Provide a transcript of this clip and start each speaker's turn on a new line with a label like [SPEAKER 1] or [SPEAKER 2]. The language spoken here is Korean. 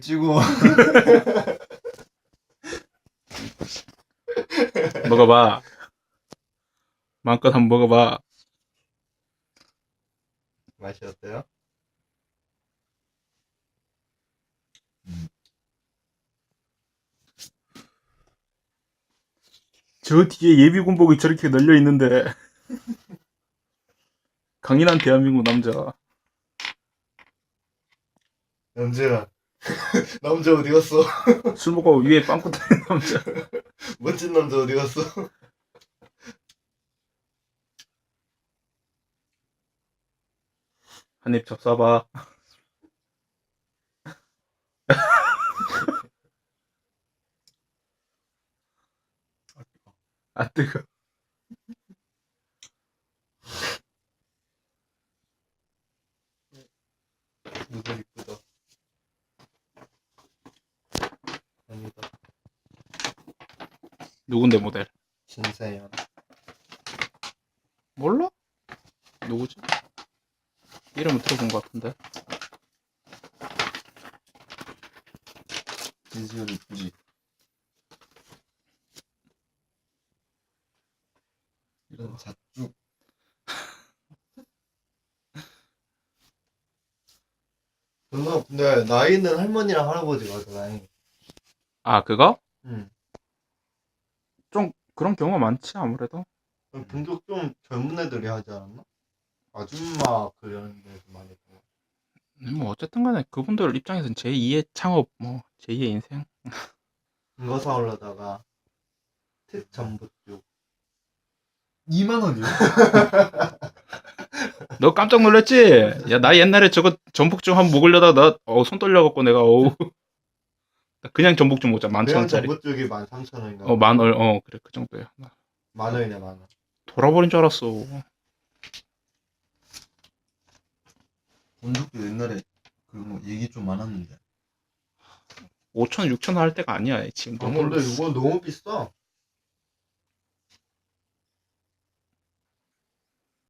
[SPEAKER 1] 찍고
[SPEAKER 2] 먹어봐. 마음껏 한번 먹어봐.
[SPEAKER 1] 맛이 어때요?
[SPEAKER 2] 저 뒤에 예비 군복이 저렇게 널려 있는데. 강인한 대한민국 남자.
[SPEAKER 1] 남자야 남자 어디 갔어?
[SPEAKER 2] 술 먹고 위에 빵꾸 뚫린 남자.
[SPEAKER 1] 멋진 남자 어디 갔어?
[SPEAKER 2] 한입 접사봐. 아 뜨거.
[SPEAKER 1] 모델 이쁘다 아니다
[SPEAKER 2] 누군데 모델?
[SPEAKER 1] 신세연
[SPEAKER 2] 몰라? 누구지? 이름은 들어본 것 같은데.
[SPEAKER 1] 비주얼 이쁘지 이런 누나 근데 나이는 할머니랑 할아버지가 더 나이
[SPEAKER 2] 아 그거? 응좀 그런 경우가 많지 아무래도.
[SPEAKER 1] 본격 좀 젊은 애들이 하지 않았나? 아줌마 그런 데서 많이
[SPEAKER 2] 보뭐 어쨌든 간에 그분들 입장에서는 제2의 창업, 뭐 제2의 인생.
[SPEAKER 1] 이거 사오려다가 특 전부죽 2만 원이요?
[SPEAKER 2] 너 깜짝 놀랐지? 야, 나 옛날에 저거 전복죽 한 번 먹으려다가 나, 어, 손 떨려갖고 내가, 어우. 나 그냥 전복죽 먹자,
[SPEAKER 1] 그냥
[SPEAKER 2] 만천 원짜리.
[SPEAKER 1] 전부죽이 13,000원인가?
[SPEAKER 2] 어, 만 원, 어, 그래, 그 정도야.
[SPEAKER 1] 나만 원이네 만 원.
[SPEAKER 2] 돌아버린 줄 알았어.
[SPEAKER 3] 본죽도 옛날에 그 뭐 얘기 좀 많았는데
[SPEAKER 2] 5천, 6천 할 때가 아니야, 지금.
[SPEAKER 1] 아
[SPEAKER 2] 너무,
[SPEAKER 1] 근데 이건 너무 비싸.